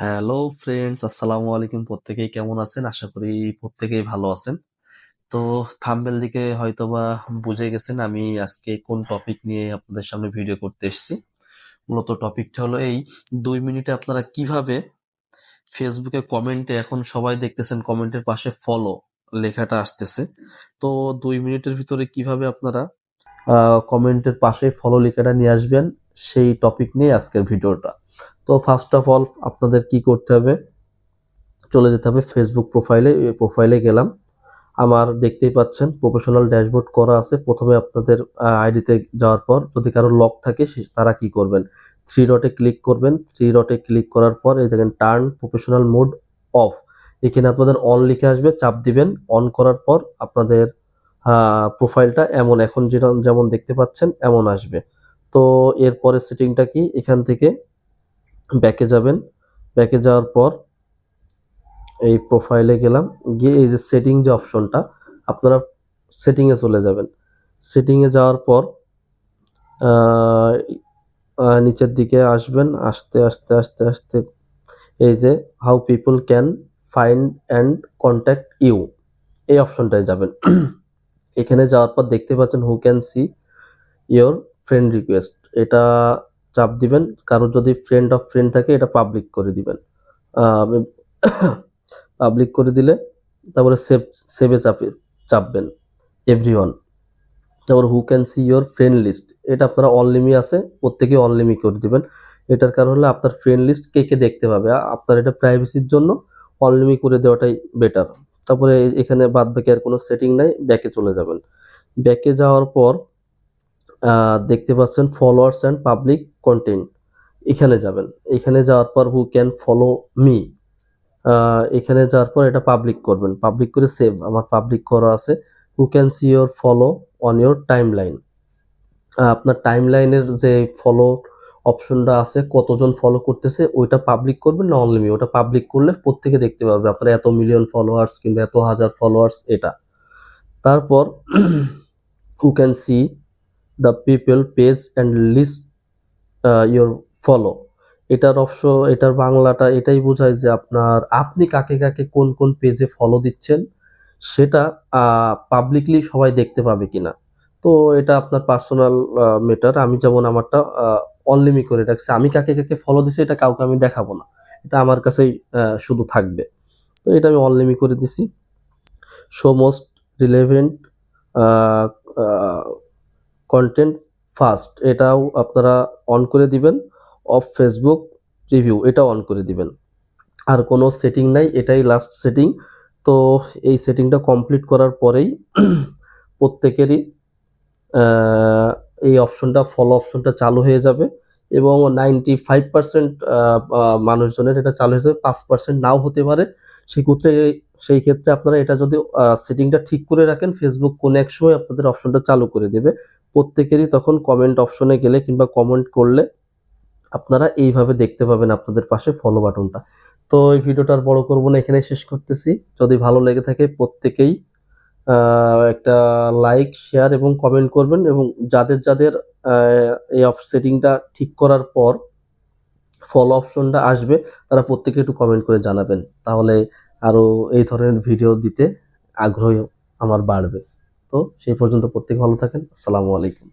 Hello friends আসসালামু আলাইকুম প্রত্যেকেই কেমন আছেন? আশা করি প্রত্যেকেই ভালো আছেন। তো থাম্বেল দিকে হয়তোবা বুঝে গেছেন আমি আজকে কোন টপিক নিয়ে আপনাদের সামনে ভিডিও করতে এসেছি। মূলত টপিকটা হলো এই, দুই মিনিটে আপনারা কীভাবে ফেসবুকে কমেন্টে এখন সবাই দেখতেছেন কমেন্টের পাশে ফলো লেখাটা আসতেছে। তো দুই মিনিটের ভিতরে কীভাবে আপনারা কমেন্টের পাশে ফলো লেখাটা নিয়ে আসবেন, সেই টপিক নিয়ে আজকের ভিডিওটা তো ফার্স্ট অফ অল আপনাদের কি করতে হবে? চলে যেতে হবে ফেসবুক প্রোফাইলে প্রোফাইলে গেলাম। আমার দেখতেই পাচ্ছেন প্রফেশনাল ড্যাশবোর্ড করা আছে। প্রথমে আপনাদের আইডিতে যাওয়ার পর যদি কারও লক থাকে তারা কি করবেন? থ্রি ডটে ক্লিক করবেন। থ্রি ডটে ক্লিক করার পর এই দেখেন টার্ন প্রফেশনাল মোড অফ এখানে আপনাদের অন লিখে আসবে, চাপ দিবেন। অন করার পর আপনাদের প্রোফাইলটা এমন, এখন যেটা, যেমন দেখতে পাচ্ছেন, এমন আসবে। তো এরপরে সেটিংটা কি? এখান থেকে ব্যাকে যাবেন। ব্যাকে যাওয়ার পর এই প্রোফাইলে গেলাম। গিয়ে এই যে সেটিং যে অপশনটা আপনারা সেটিংয়ে চলে যাবেন। সেটিংয়ে যাওয়ার পর নিচের দিকে আসবেন। আস্তে আস্তে আস্তে আস্তে এই যে how people can find and contact you এই অপশনটায় যাবেন। এখানে যাওয়ার পর দেখতে পাচ্ছেন who can see your friend request এটা চাপ দিবেন। কারোর যদি ফ্রেন্ড অফ ফ্রেন্ড থাকে, এটা পাবলিক করে দিবেন। পাবলিক করে দিলে তারপরে সেভ সেভে চাপে চাপবেন এভরিওয়ান তারপর who can see your friend list এটা আপনারা অনলিমি আছে প্রত্যেকে অনলিমি করে দিবেন। এটার কারণ হলো আপনার ফ্রেন্ড লিস্ট কে কে দেখতে পাবে? আপনার এটা প্রাইভেসির জন্য অনলিমি করে দেওয়াটাই বেটার তারপরে এখানে বাদ বাকি আর কোনো সেটিং নাই ব্যাকে চলে যাবেন। ব্যাকে যাওয়ার পর দেখতে পাচ্ছেন ফলোয়ার্স অ্যান্ড পাবলিক কন্টেন্ট এখানে যাবেন। এখানে যাওয়ার পর হু ক্যান ফলো মি এখানে যাওয়ার পর এটা পাবলিক করবেন। পাবলিক করে সেভ আমার পাবলিক করা আছে। Who can see your follow on your timeline আপনার টাইম লাইনের যে ফলো অপশনটা আছে, কতজন ফলো করতেছে, ওইটা পাবলিক করবেন না অনলিমি ওটা পাবলিক করলে প্রত্যেকে দেখতে পারবে আপনার এত মিলিয়ন ফলোয়ার্স কিংবা এত হাজার ফলোয়ার্স এটা। তারপর who can see the people page and list your follow এটার অপশ এটার বাংলাটা এটাই বোঝায় যে আপনার, আপনি কাকে কাকে কোন কোন পেজে ফলো দিচ্ছেন, সেটা পাবলিকলি সবাই দেখতে পাবে কিনা। তো এটা আপনার পার্সোনাল মেটার আমি যেমন আমারটা অনলিমি করে রাখছি। আমি কাকে কাকে ফলো দিছি, এটা কাউকে আমি দেখাবো না। এটা আমার কাছেই শুধু থাকবে। তো এটা আমি অনলিমি করে দিছি। Show most relevant content first এটাও আপনারা অন করে দিবেন। অফ ফেসবুক রিভিউ এটা অন করে দিবেন। আর কোনো সেটিং নাই, এটাই লাস্ট সেটিং তো এই সেটিংটা কমপ্লিট করার পরেই প্রত্যেকেরই এই অপশনটা ফলো অপশনটা চালু হয়ে যাবে। এবং নাইনটি ফাইভ পার্সেন্ট মানুষজনের এটা চালু হয়ে যাবে পাঁচ পার্সেন্ট নাও হতে পারে। সেই ক্ষেত্রে সেই ক্ষেত্রে আপনারা এটা যদি সেটিংটা ঠিক করে রাখেন ফেসবুক কোন এক সময় আপনাদের অপশনটা চালু করে দেবে। প্রত্যেকেরই তখন কমেন্ট অপশনে গেলে কিংবা কমেন্ট করলে আপনারা এইভাবে দেখতে পাবেন আপনাদের পাশে ফলো বাটনটা তো এই ভিডিওটা আর বড় করব না এখানে শেষ করতেছি। যদি ভালো লেগে থাকে প্রত্যেকেই একটা লাইক শেয়ার এবং কমেন্ট করবেন এবং যাদের যাদের এই অফ সেটিংটা ঠিক করার পর ফলো অপশনটা আসবে, তারা প্রত্যেকে একটু কমেন্ট করে জানাবেন। তাহলে আরও এই ধরনের ভিডিও দিতে আগ্রহ আমার বাড়বে। তো সেই পর্যন্ত প্রত্যেকে ভালো থাকেন। আসসালামু আলাইকুম।